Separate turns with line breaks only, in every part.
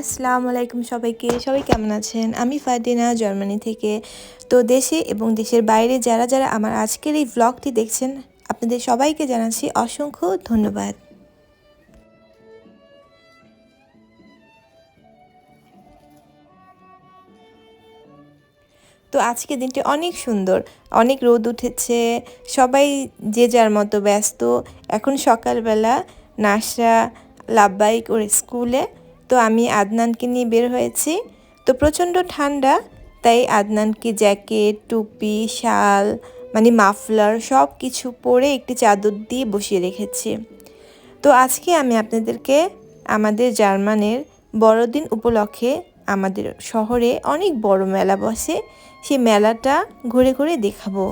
আসসালামু আলাইকুম সবাইকে। সবাই কেমন আছেন? আমি ফাদিনা, জার্মানি থেকে। তো দেশে এবং দেশের বাইরে যারা যারা আমার আজকের এই ব্লগটি দেখছেন, আপনাদের সবাইকে জানাচ্ছি অসংখ্য ধন্যবাদ। তো আজকে দিনটি অনেক সুন্দর, অনেক রোদ উঠেছে, সবাই যে যার মতো ব্যস্ত। এখন সকালবেলা নাসা লাভবাই করে স্কুলে তো আমি আদনানকে নিয়ে বের হয়েছি। তো প্রচণ্ড ঠান্ডা, তাই আদনানকে জ্যাকেট, টুপি, শাল মানে মাফলার সব কিছু পরে একটি চাদর দিয়ে বসিয়ে রেখেছি। তো আজকে আমি আপনাদেরকে আমাদের জার্মানের বড়দিন উপলক্ষে আমাদের শহরে অনেক বড় মেলা বসে, সেই মেলাটা ঘুরে ঘুরে দেখাবো।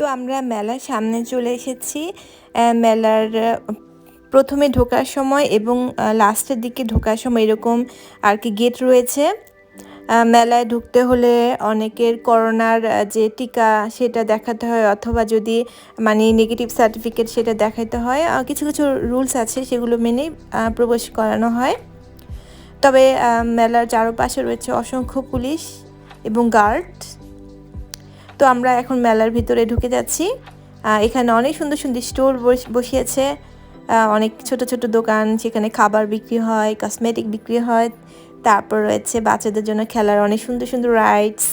তো আমরা মেলার সামনে চলে এসেছি। মেলার প্রথমে ঢোকার সময় এবং লাস্টের দিকে ঢোকার সময় এরকম আর কি গেট রয়েছে। মেলায় ঢুকতে হলে অনেকের করোনার যে টিকা সেটা দেখাতে হয় অথবা যদি মানে নেগেটিভ সার্টিফিকেট সেটা দেখাতে হয়। কিছু কিছু রুলস আছে সেগুলো মেনেই প্রবেশ করানো হয়। তবে মেলার চারপাশে রয়েছে অসংখ্য পুলিশ এবং গার্ড তো আমরা এখন মেলার ভিতরে ঢুকে যাচ্ছি। এখানে অনেক সুন্দর সুন্দর স্টোর বসিয়েছে। অনেক ছোট ছোট দোকান, সেখানে খাবার বিক্রি হয় কসমেটিক বিক্রি হয়। তারপর রয়েছে বাচ্চাদের জন্য খেলার অনেক সুন্দর সুন্দর রাইডস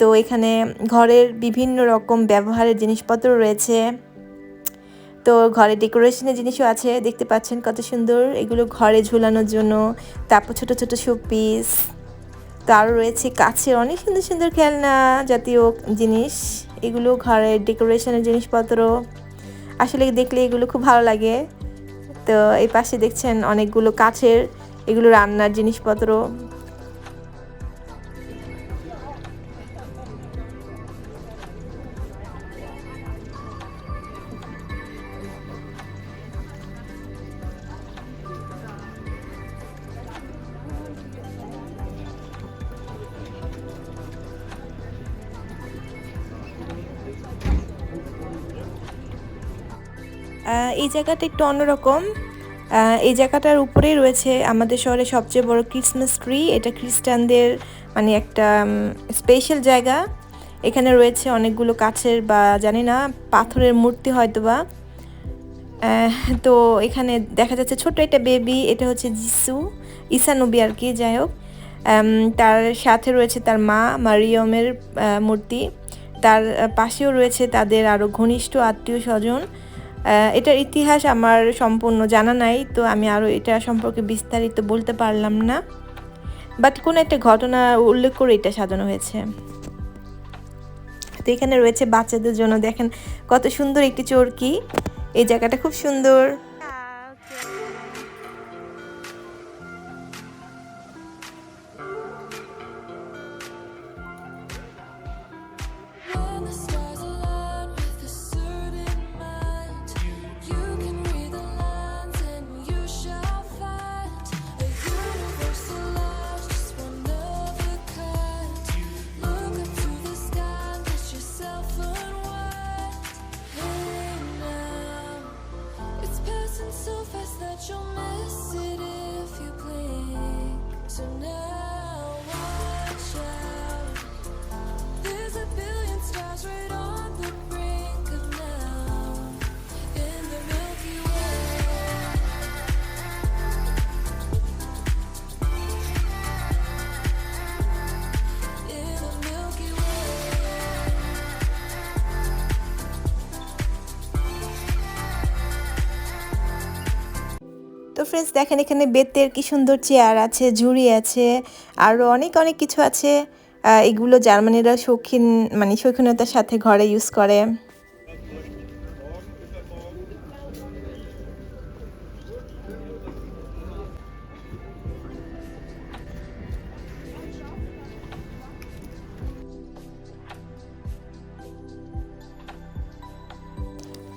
তো এখানে ঘরের বিভিন্ন রকম ব্যবহারের জিনিসপত্র রয়েছে। তো ঘরে ডেকোরেশনের জিনিসও আছে, দেখতে পাচ্ছেন কত সুন্দর। এগুলো ঘরে ঝুলানোর জন্য, তারপর ছোট ছোট শোপিস তো আরও রয়েছে, কাছে অনেক সুন্দর সুন্দর খেলনা জাতীয় জিনিস। এগুলো ঘরের ডেকোরেশনের জিনিসপত্র। আসলে দেখলে এগুলো খুব ভালো লাগে। তো এই পাশে দেখছেন অনেকগুলো কাছের এগুলো রান্নার জিনিসপত্র। এই জায়গাটা একটু অন্যরকম। এই জায়গাটার উপরেই রয়েছে আমাদের শহরে সবচেয়ে বড় ক্রিসমাস ট্রি এটা খ্রিস্টানদের মানে একটা স্পেশাল জায়গা। এখানে রয়েছে অনেকগুলো কাছের বা জানি না, পাথরের মূর্তি হয়তো বা তো এখানে দেখা যাচ্ছে ছোট একটা বেবি এটা হচ্ছে যিসু ঈসা নবী আর কি, যাই হোক। তার সাথে রয়েছে তার মা, মারিয়মের মূর্তি। তার পাশেও রয়েছে তাদের আরও ঘনিষ্ঠ আত্মীয় স্বজন। এটার ইতিহাস আমার সম্পূর্ণ জানা নাই, তো আমি আরও এটা সম্পর্কে বিস্তারিত বলতে পারলাম না। বাট কোনো একটা ঘটনা উল্লেখ করে এটা সাজানো হয়েছে। তো এখানে রয়েছে বাচ্চাদের জন্য দেখেন কত সুন্দর একটি চরকি। এই জায়গাটা খুব সুন্দর। তো ফ্রেন্ডস দেখেন এখানে বেতের কি সুন্দর চেয়ার আছে, ঝুড়ি আছে আরও অনেক অনেক কিছু আছে। এগুলো জার্মানিরা শৌখিন মানে শৌখিনতার সাথে ঘরে ইউজ করে।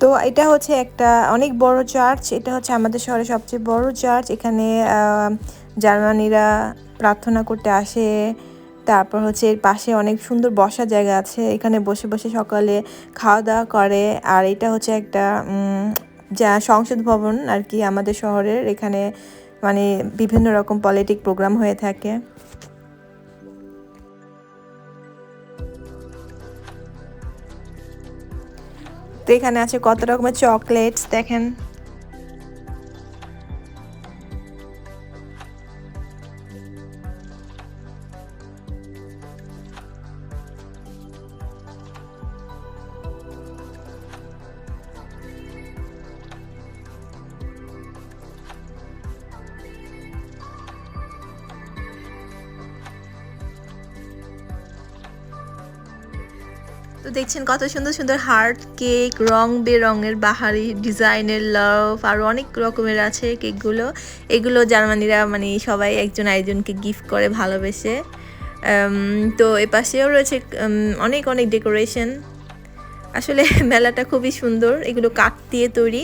তো এটা হচ্ছে একটা অনেক বড় চার্চ এটা হচ্ছে আমাদের শহরে সবচেয়ে বড় চার্চ এখানে জার্মানিরা প্রার্থনা করতে আসে, তারপর হচ্ছে এর পাশে অনেক সুন্দর বসার জায়গা আছে, এখানে বসে বসে সকালে খাওয়া দাওয়া করে, আর এটা হচ্ছে একটা যা সংসদ ভবন আর কি আমাদের শহরের, এখানে মানে বিভিন্ন রকম পলিটিক প্রোগ্রাম হয়ে থাকে। তো এখানে আছে কত রকমের চকলেটস দেখেন। তো দেখছেন কত সুন্দর সুন্দর হার্ট কেক রং বেরঙের বাহারি, ডিজাইনের লাভ আর অনেক রকমের আছে কেকগুলো এগুলো জার্মানিরা মানে সবাই একজন আরেকজনকে গিফট করে, ভালোবেসে। তো এ পাশেও রয়েছে অনেক অনেক ডেকোরেশন আসলে মেলাটা খুবই সুন্দর। এগুলো কাঠ দিয়ে তৈরি।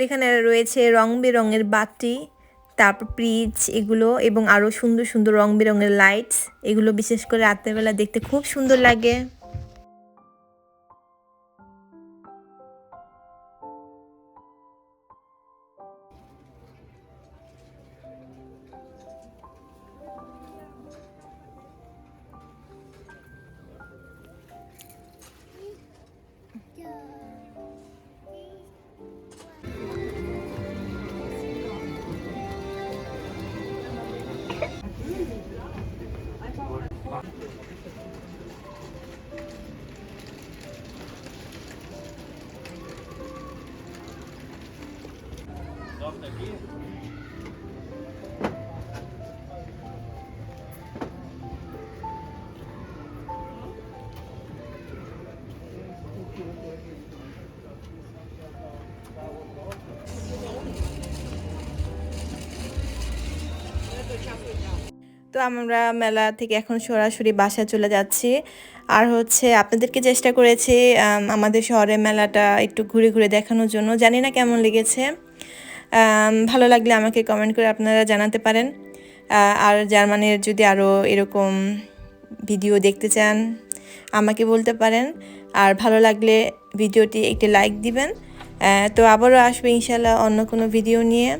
তো এখানে রয়েছে রং বেরঙের বাতি, তারপর প্রিজ এগুলো এবং আরও সুন্দর সুন্দর রং বেরঙের লাইটস এগুলো বিশেষ করে রাত্রেবেলা দেখতে খুব সুন্দর লাগে। তো আমরা মেলা থেকে এখন সরাসরি বাসায় চলে যাচ্ছি। আর হচ্ছে আপনাদেরকে চেষ্টা করেছি আমাদের শহরে মেলাটা একটু ঘুরে ঘুরে দেখানোর জন্য। জানি না কেমন লেগেছে। ভালো লাগলে আমাকে কমেন্ট করে আপনারা জানাতে পারেন। আর জার্মানির যদি আরও এরকম ভিডিও দেখতে চান, আমাকে বলতে পারেন। আর ভালো লাগলে ভিডিওটি একটি লাইক দিবেন। তো আবারও আসবে ইনশাল্লাহ অন্য কোনো ভিডিও নিয়ে।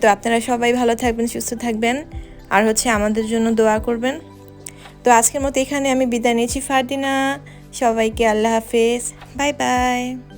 তো আপনারা সবাই ভালো থাকবেন, সুস্থ থাকবেন। আর হচ্ছে আমাদের জন্য দোয়া করবেন। তো আজকের মতো এখানে আমি বিদায় নিয়েছি ফারদিনা। সবাইকে আল্লাহ হাফেজ। Bye bye.